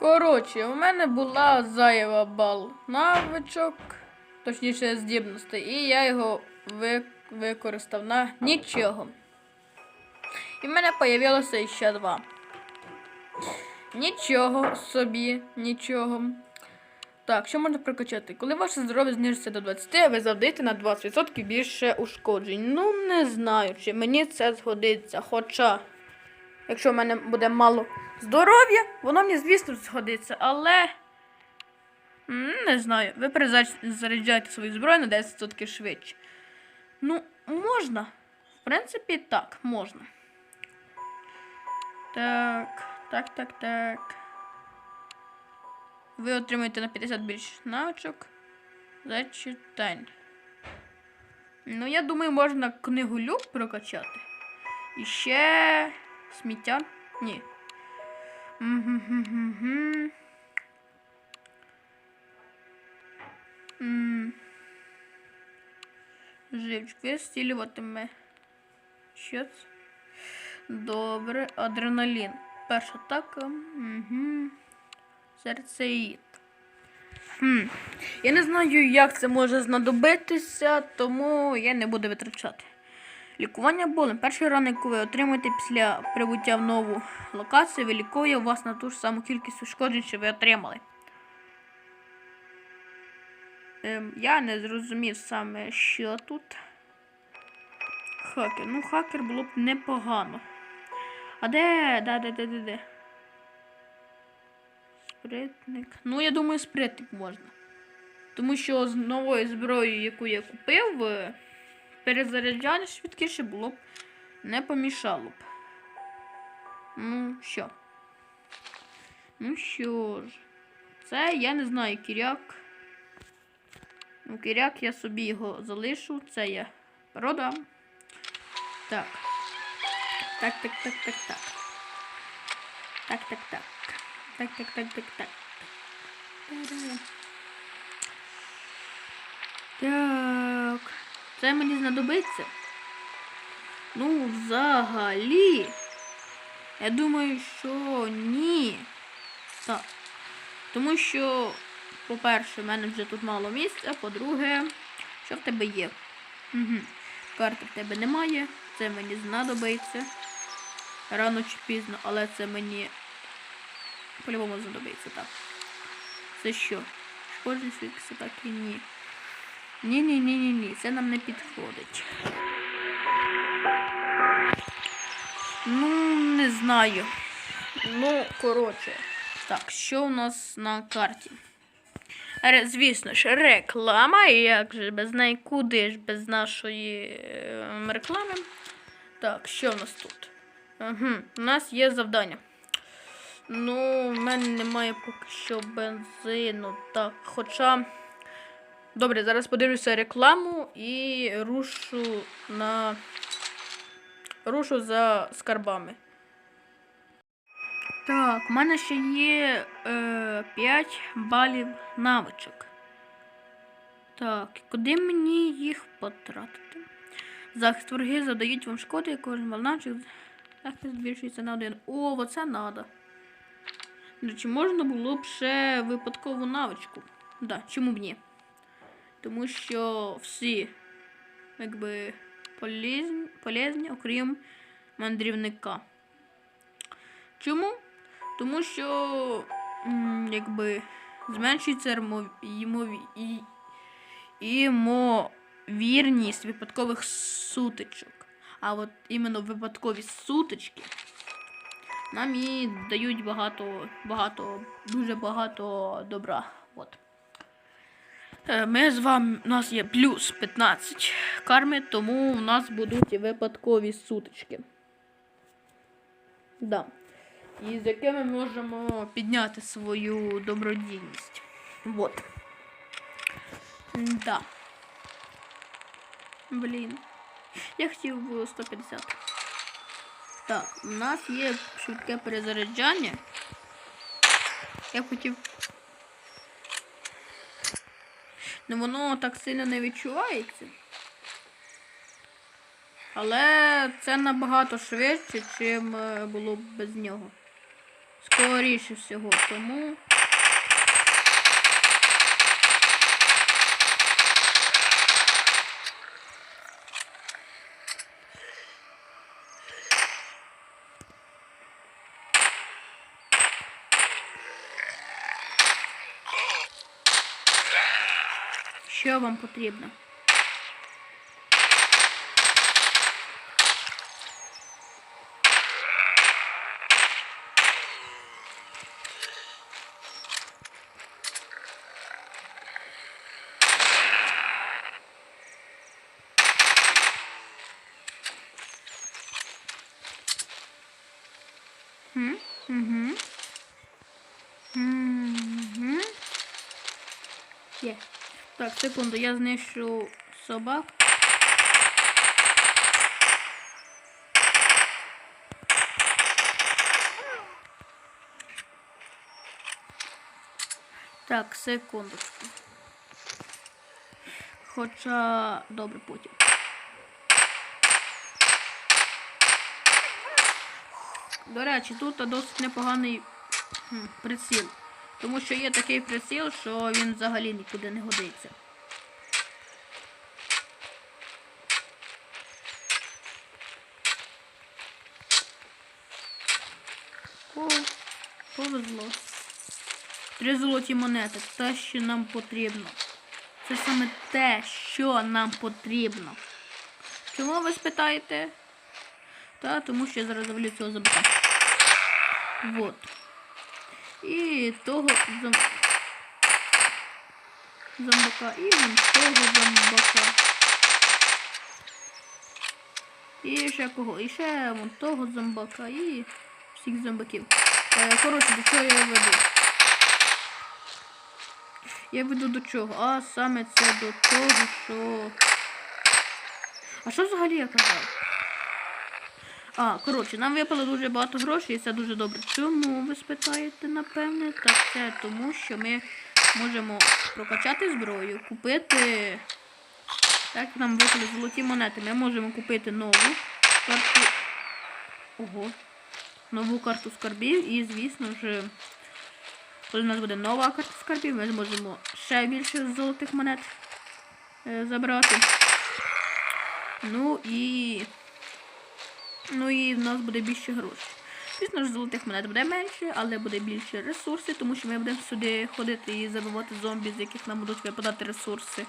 Коротше, у мене була заява бал навичок, точніше здібностей, і я його ви- використав на нічого. І в мене появилося ще два. Нічого собі, нічого. Так, що можна прокачати? Коли ваше здоров'я знижиться до 20, ви завдаєте на 20% більше ушкоджень. Ну, не знаю, чи мені це згодиться. Хоча, якщо в мене буде мало здоров'я, воно мені, звісно, згодиться, але. Не знаю, ви перезаряджаєте свою зброю на 10% швидше. Ну, можна. В принципі, так, можна. Так, так, так, так. Ви отримаєте на 50 більше навичок. Зачитань. Ну, я думаю, можна книгу люк прокачати. І ще сміття. Ні. Живчик стілюватиме. Що це? Добре. Адреналін. Перша атака. Серцеїд. Я не знаю, як це може знадобитися, тому я не буду витрачати. Лікування болем. Перший ран, яку ви отримаєте після прибуття в нову локацію, вилікує вас на ту ж саму кількість ушкоджень, що ви отримали. Ем, я не зрозумів саме, що тут. Хакер. Ну, хакер було б непогано. А де? Де, де, де, де, де? Спритник. Ну, я думаю, спритник можна. Тому що з новою зброєю, яку я купив, е, перезаряджання швидкіше було б не помішало б. Ну, що? Ну що ж, це я не знаю, кіряк. Ну, кіряк я собі його залишу, це я продам. Так. Так, так, так, так, так. Так, так, так. Так, так, так, так, так. Це мені знадобиться. Ну, взагалі. Я думаю, що ні. Так. Тому що, по-перше, в мене вже тут мало місця. По-друге, що в тебе є? Угу. Карти в тебе немає. Це мені знадобиться. Рано чи пізно, але це мені по-любому знадобиться, так. Це що? Свідкися так і ні. Ні-ні-ні-ні-ні, це нам не підходить. Ну, не знаю. Ну, коротше. Так, що у нас на карті? Звісно ж, реклама. І як же без неї куди ж без нашої е, реклами? Так, що в нас тут? Угу, у нас є завдання. Ну, в мене немає поки що бензину. Так, хоча. Добре, зараз подивлюся рекламу і рушу на. Рушу за скарбами. Так, в мене ще є е, 5 балів навичок. Так, куди мені їх потратити? Захист вороги задають вам шкоди, кожен бал навичок. Захист збільшується на один. О, оце надо. До речі, можна було б ще випадкову навичку. Да, чому б ні? Тому що всі, якби, полезні, полезні окрім мандрівника. Чому? Тому що, якби, зменшується ймо- ймові- і- ймовірність випадкових сутичок. А от іменно випадкові сутички нам і дають багато, багато, дуже багато добра. От. Е, Ми з вами, у нас є плюс 15 карми, тому у нас будуть випадкові сутички. Да. І з якими ми можемо підняти свою добродійність. Вот. Да. Блін. Я хотів би 150. Так, у нас є швидке перезаряджання. Я хотів. Ну воно так сильно не відчувається. Але це набагато швидше, чим е, було б без нього. Скоріше всього, тому. Що вам потрібно? Хм? Угу. Угу. Є. Так, секунду, я знищу собак. Так, секундочку. Хоча добре потім. До речі, тут досить непоганий приціл. Тому що є такий приціл, що він взагалі нікуди не годиться. О, повезло. Три золоті монети. Те, що нам потрібно. Це саме те, що нам потрібно. Чому ви спитаєте? Та тому що я зараз завалю цього забута. Вот. І того зом... зомбака. І вон того зомбака. І ще кого? І ще вон того зомбака. І всіх зомбаків. Е, коротше, до чого я веду? Я веду до чого? А саме це до того, що. А що взагалі я казав? А, коротше, нам випало дуже багато грошей, і це дуже добре. Чому ви спитаєте, напевне? Так це тому, що ми можемо прокачати зброю, купити. Так, нам випали золоті монети. Ми можемо купити нову карту. Ого. Нову карту скарбів і, звісно ж, коли у нас буде нова карта скарбів, ми зможемо ще більше золотих монет е, забрати. Ну і. Ну і в нас буде більше грошей. Звісно ж, золотих монет буде менше, але буде більше ресурсів, тому що ми будемо сюди ходити і забивати зомбі, з яких нам будуть випадати ресурси.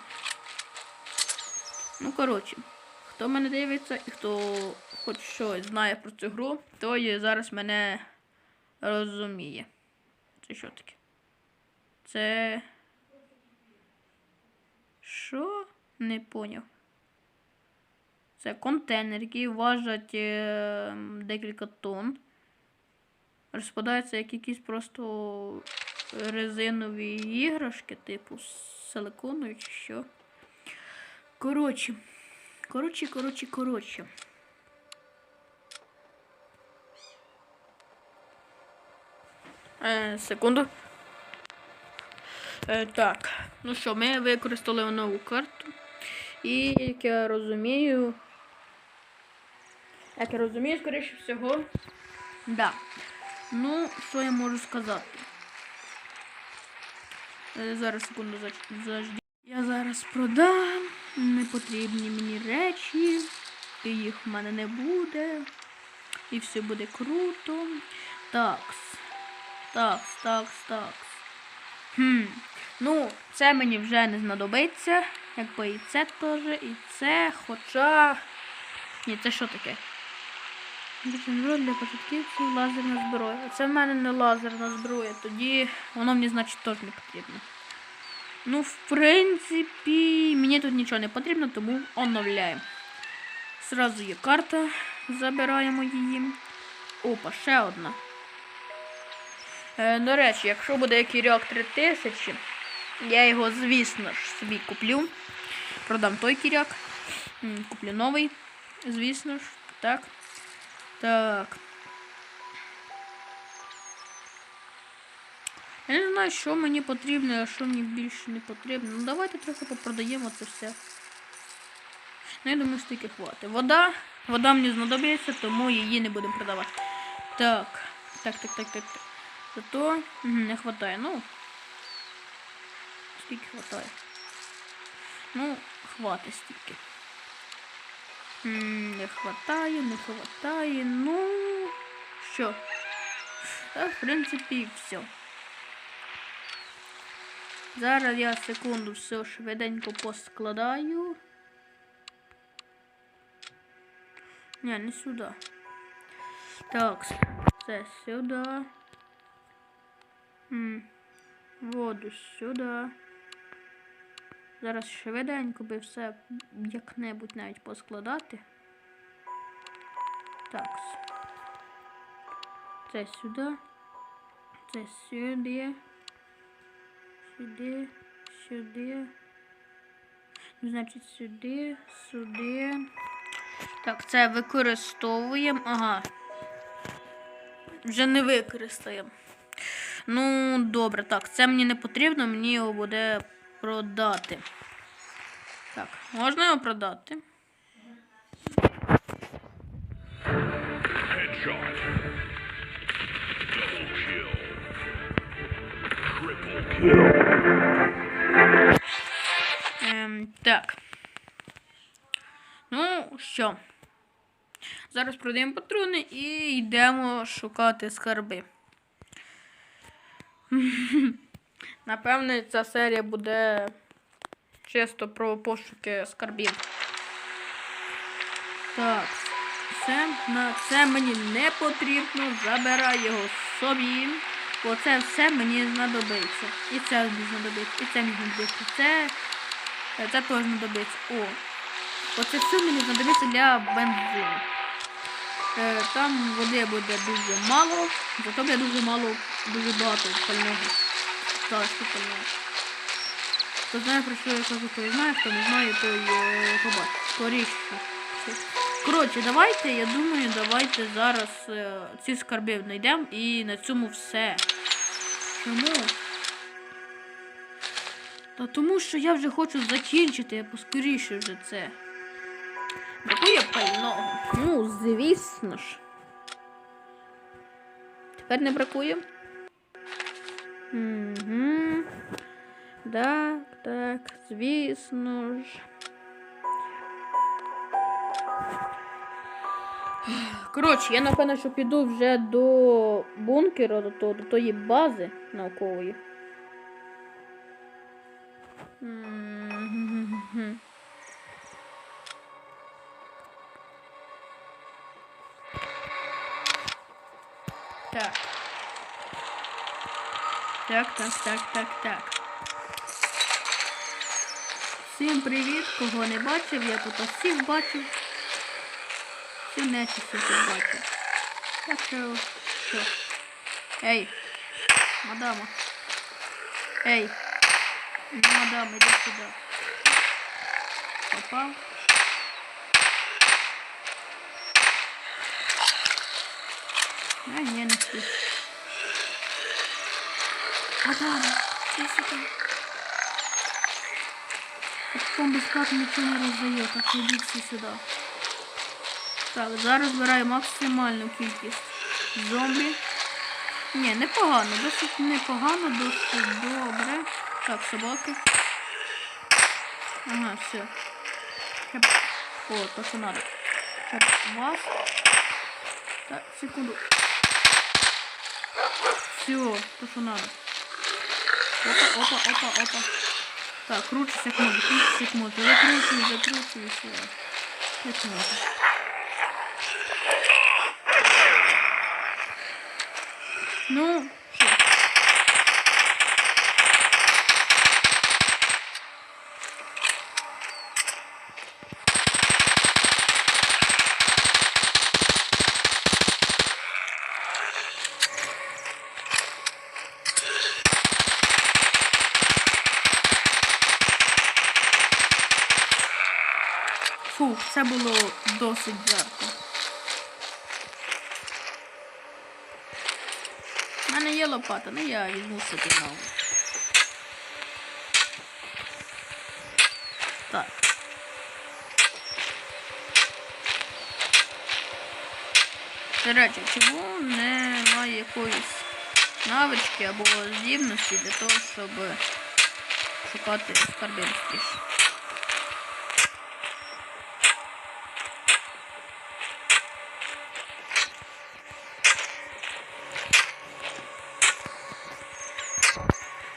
Ну, коротше, хто мене дивиться і хто хоч щось знає про цю гру, той зараз мене розуміє. Це що таке? Це. Що? Не поняв. Це контейнер, який важить е, декілька тонн. Розпадається як якісь просто резинові іграшки, типу силиконові чи що. Коротше. Коротше, коротше, коротше. Е, секунду. Е, так. Ну що, ми використали нову карту. І як я розумію. Як я розумію, скоріше всього. Да. Ну, що я можу сказати? Е, Зараз секунду зажди. Я зараз продам непотрібні мені речі. І їх в мене не буде. І все буде круто. Такс. Такс, такс, такс. Хм. Ну, це мені вже не знадобиться. Якби і це теж, і це, хоча. Ні, це що таке? Зброю для початківців лазерна зброя. Це в мене не лазерна зброя, тоді воно мені, значить, теж не потрібно. Ну, в принципі, мені тут нічого не потрібно, тому оновляємо. Зразу є карта, забираємо її. Опа, ще одна. Е, до речі, якщо буде Кірьок 3000, я його, звісно ж, собі куплю. Продам той кіряк. Куплю новий, звісно ж. Так. Так. Я не знаю, що мені потрібно, а що мені більше не потрібно. Ну давайте трохи попродаємо це все. Ну, я думаю, стільки хватить. Вода. Вода мені знадобиться, тому її не будемо продавати. Так. Так, так, так, так. так. Зато не хватає. Ну. Скільки хватає? Ну, хватить стільки. М, Не хватає, не хватає. Ну. Що? Та, в принципі, все. Зараз я секунду все швиденько поскладаю. Ні, не сюди. Так, це сюди. М, Воду сюди. Зараз швиденько би все як-небудь навіть поскладати. Так. Це сюди. Це сюди. Сюди. Сюди. Значить, сюди, сюди. Так, це використовуємо. Ага. Вже не використаємо. Ну, добре, так, це мені не потрібно, мені його буде продати. Так, можна його продати? Ем, так. Ну, що? Зараз продаємо патрони і йдемо шукати скарби. Напевне, ця серія буде чисто про пошуки скарбів. Так, це, на це мені не потрібно. Забирай його собі. Бо це все мені знадобиться. І це мені знадобиться, і це мені знадобиться. Це, це теж знадобиться. О. Оце все мені знадобиться для бензину. Е, там води буде дуже мало, зато буде дуже мало, дуже багато пального. Хто знає про що я кажу, той знає, хто не знає, той е, побачить. Скоріше. Коротше, давайте, я думаю, давайте зараз е, ці скарби знайдемо і на цьому все. Чому? Та тому що я вже хочу закінчити я поскоріше вже це. Бракує пального. Ну, звісно ж. Тепер не бракує. Угу. Так, так, звісно ж. Коротше, я напевно, що піду вже до бункеру, до, того- до тої бази наукової. Так. Так, так, так, так, так. Всім привіт, кого не бачив, я тут всіх бачив. Всі нечисті тут бачив. Так що, що? Ей, мадама. Ей, мадама, іди сюди. Попав. А, ні, не всі. Мадама, іди сюди. Вам безплатно нічого не роздає, так йдіть всі сюди. Так, зараз збираю максимальну кількість зомбі. Ні, непогано, досить непогано, досить добре. Так, собаки. Ага, все. Хеп. О, то що надо. Хеп вас. Так, секунду. Все, то що надо. Опа, опа, опа, опа. Так, крутись як може, крутись як може. Закручуй, закручуй, все. Як може. Ну, це було досить жарко. У мене є лопата, ну я візьму собі нову. Так. До речі, чому немає якоїсь навички або здібності для того, щоб шукати скарби швидше.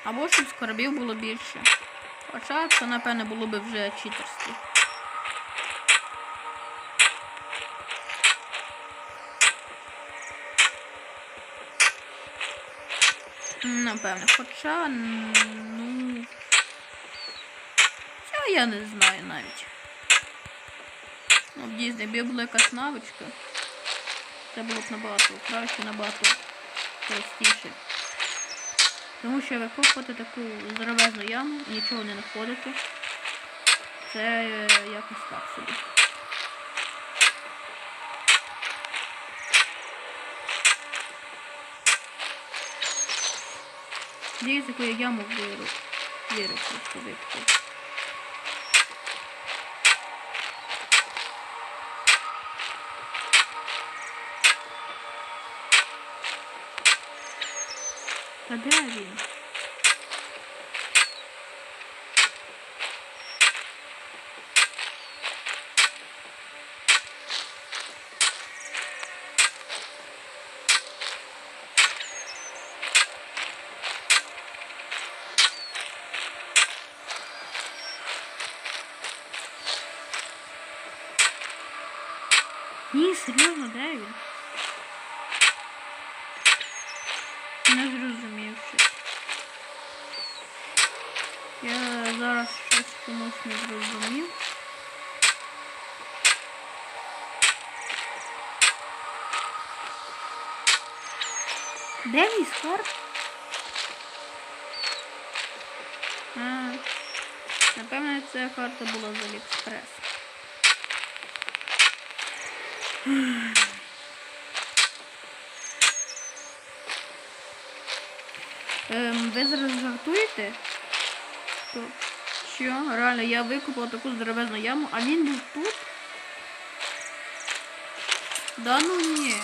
Або щоб скарбів було більше. Хоча це, напевне, було б вже читерство. Напевне, хоча, ну. Це я не знаю навіть. Ну, в Дізні, якби була якась навичка, це було б набагато краще, набагато простіше. Тому що викопати таку здоровезну яму і нічого не знаходити. Це е, якось так собі. Дивіться, яку яму виру. Викопав. Та де він? Ні, серйозно, де він? Не зрозумів щось. Я зараз щось комусь не зрозумів. Де мій скарб? Напевно, ця карта була з Аліекспрес. Ем, ви зараз жартуєте? То що? Реально, я викопала таку здоровезну яму, а він був тут? Да ну ні.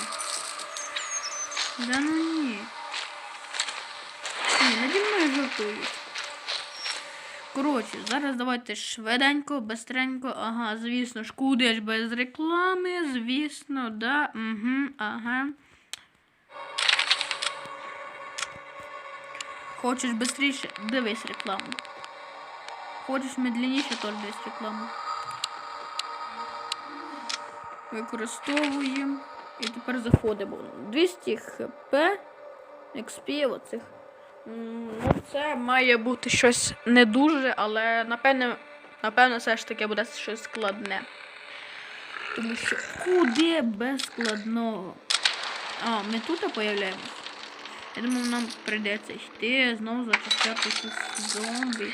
Да ну ні. Ні, наді мною жартують. Коротше, зараз давайте швиденько, бистренько. Ага, звісно ж, куди ж без реклами, звісно, да. Угу, ага. Хочеш швидше, дивись рекламу. Хочеш медленніше, дивись рекламу. Використовуємо. І тепер заходимо. 200 хп. XP оцих. Ну, це має бути щось не дуже, але напевне, напевне, все ж таки буде щось складне. Тому що куди без складного? А, ми тут появляємось. Я думаю, нам прийдеться йти, знову зачищати зомбі.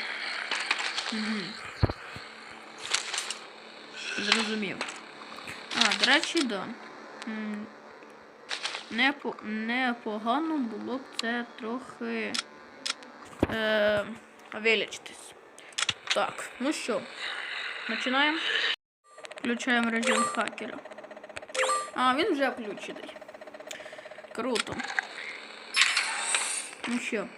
Зрозумів. А, до речі, да. Непогано було б це трохи е, вилічитись. Так, ну що, починаємо. Включаємо режим хакера. А, він вже включений. Круто. Ну що?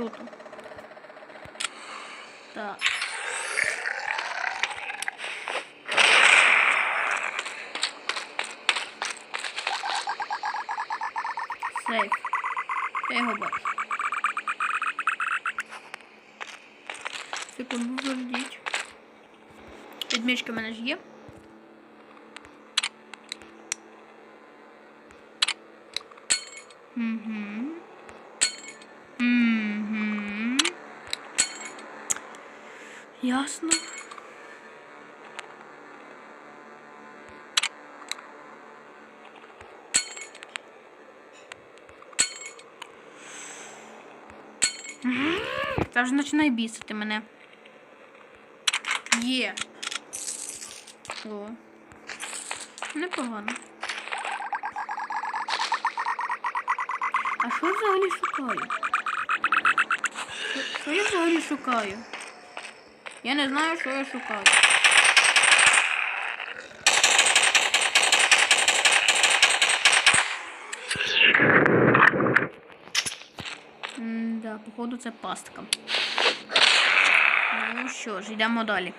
круто. Так. Сейф. Я його бачу. Типу, Секунду, заждіть. Підмічки в мене ж є. Ясно. Це вже починає бісити мене. Є. О. Непогано. А що взагалі шукаю? Що я взагалі шукаю? Я не знаю, що я шукаю. Да, походу це пастка. Ну що ж, йдемо далі.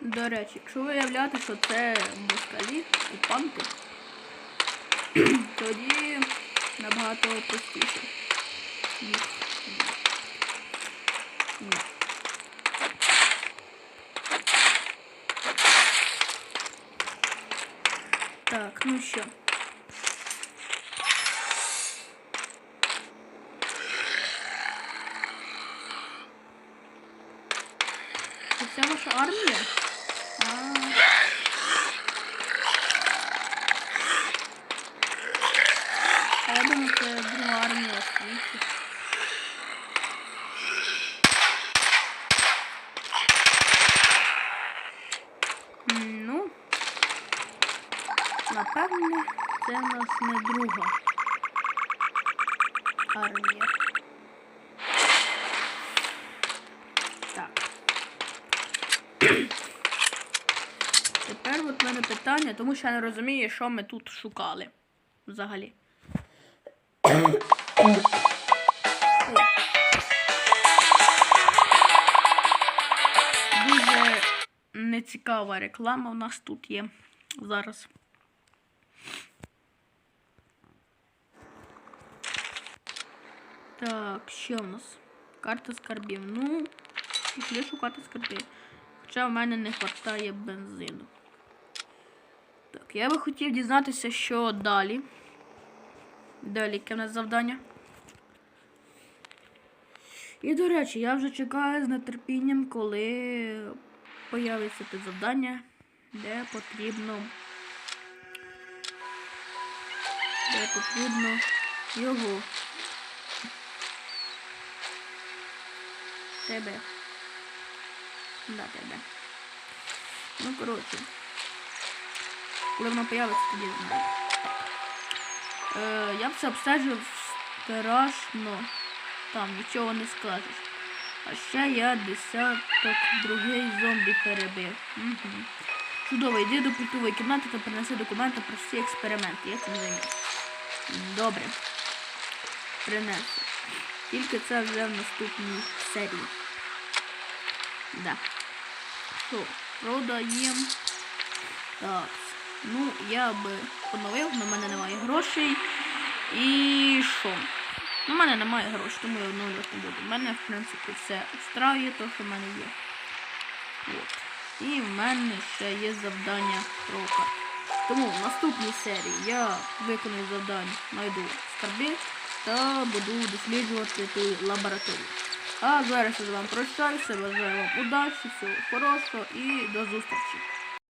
До речі, якщо виявляти, що це москалі, окупанти, тоді набагато простіше. Ні. Ну що. Це ваша армія? А. А я думаю, це друга армія в світі. М, Ну, напевне, це в нас не друга армія. Так. Тепер от мене питання, тому що я не розумію, що ми тут шукали взагалі. Дуже нецікава реклама у нас тут є зараз. Так, що в нас? Карта скарбів. Ну, пішли шукати скарби. Хоча в мене не вистачає бензину. Так, я би хотів дізнатися, що далі. Далі яке в нас завдання. І, до речі, я вже чекаю з нетерпінням, коли появиться те завдання, де потрібно. Де потрібно його. Тебе. Да, тебе. Ну, коротше. Коли воно появиться, тоді знаю. Е, я це обстежив страшно. Там нічого не скажеш. А ще я десяток другий зомбі перебив. Угу. Чудово, йди до пультової кімнати та принеси документи про всі експерименти. Я цим займусь. Добре. Принесу. Тільки це вже в наступній серії. Да. Що, продаємо. Так. Ну, я би поновив, але в мене немає грошей. І що? В мене немає грошей, тому я оновлювати не буду. У мене, в принципі, все устраює, то, що в мене є. От. І в мене ще є завдання про. Тому в наступній серії я виконую завдання, знайду скарби та буду досліджувати ту лабораторію. А зараз я з вами прощаюся, бажаю вам удачі, всього хорошого і до зустрічі.